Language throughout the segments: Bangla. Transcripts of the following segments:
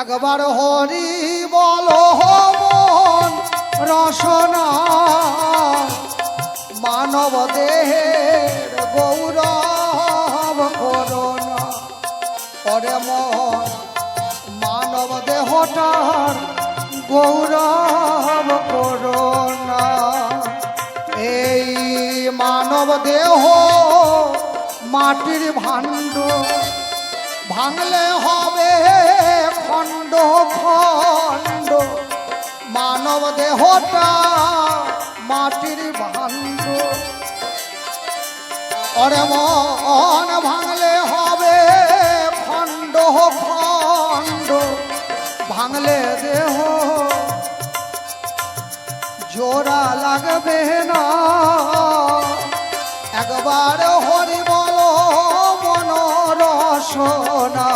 একবার হরি বল মন রসনা। মানব দেহের গৌরব করোনা। পরে মন, মানব দেহটার গৌরব করোনা। এই মানব দেহ মাটির ভাণ্ড ভাঙলে হবে খণ্ড খণ্ড। মানব দেহটা মাটির ভাণ্ড। অরে মন ভাঙলে হবে খণ্ড খণ্ড। ভাঙলে দেহ জোড়া লাগবে না। একবার হরি বল মনোরসনা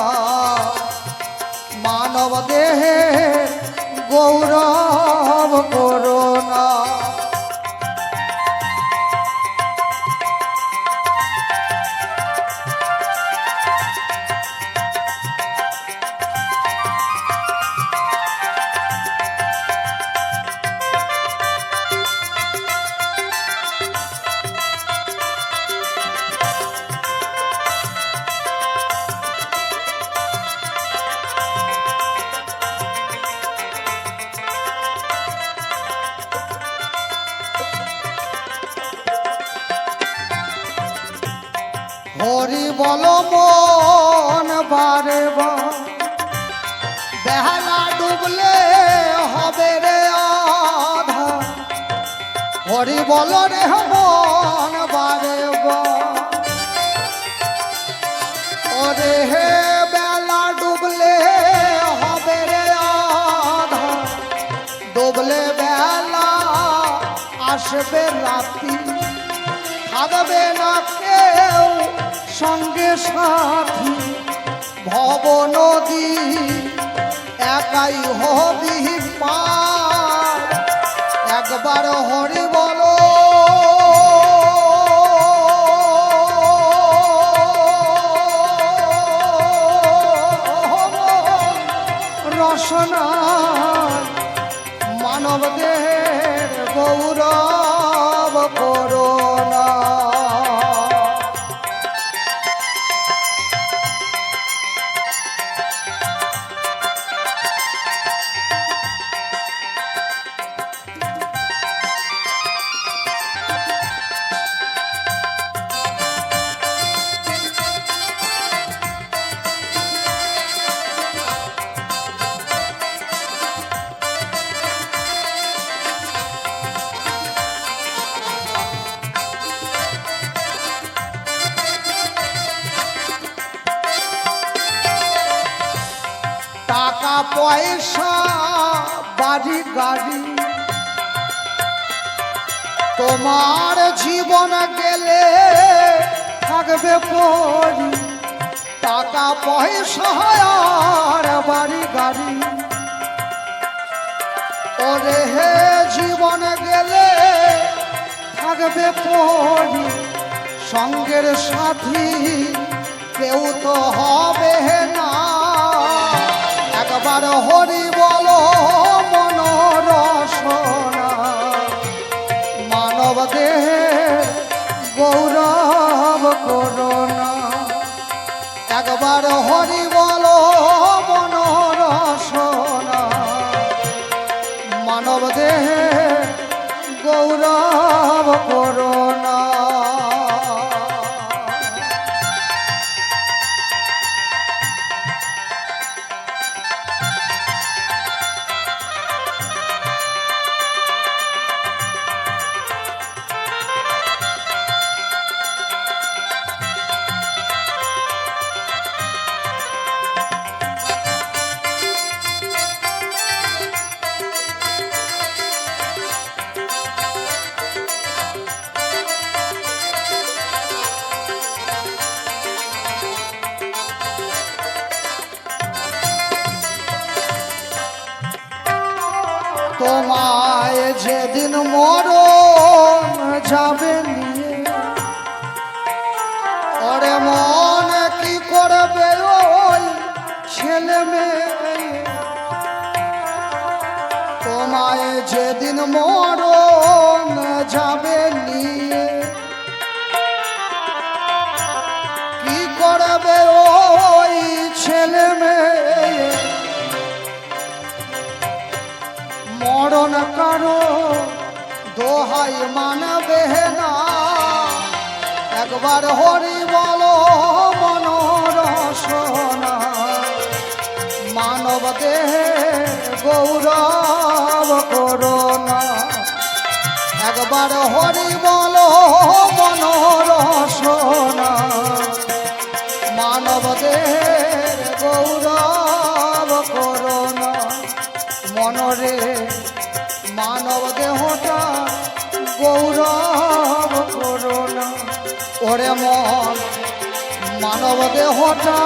মানব দেহে গৌরব করোনা হরি বল মন বারে বেহালা ডুবলে হবে রে হরি বল রে মন বারে বার হে বেলা ডুবলে হবে রে ডুবলে বেলা আসবে রাতি থাকবে না কেউ সঙ্গে সাথী ভব নদী একাই হবি পার। একবার হরি বলো। রসনা মানব দেহের গৌরব করোনা পয়সা, বাড়ি, গাড়ি। তোমার জীবন গেলে থাকবে পরি টাকা, পয়সা আর বাড়ি, গাড়ি। ওরে হে জীবন গেলে থাকবে পরি সঙ্গের সাথী কেউ তো হবে না। একবার হরি বলো মনোরসনা মানব দেহে গৌরব করোনা একবার হরি বলো মনোরসনা মানব দেহে গৌরব করোনা তোমায় যেদিন মরণ যাবে নিয়ে। ওরে মন কি করবে ওই ছেলে মেয়ে? তোমায় যেদিন মরণ যাবে নিয়ে। কি করবে ও মরণ কারও, দোহাই মানবে না। একবার হরি বলো মনোরসনা মানব দেহে গৌরব করোনা একবার হরি বলো মনোরসনা মানব দেহের গৌরব করোনা মনরে মানব দেহটা গৌরব করোনা ওরে মন মানব দেহটা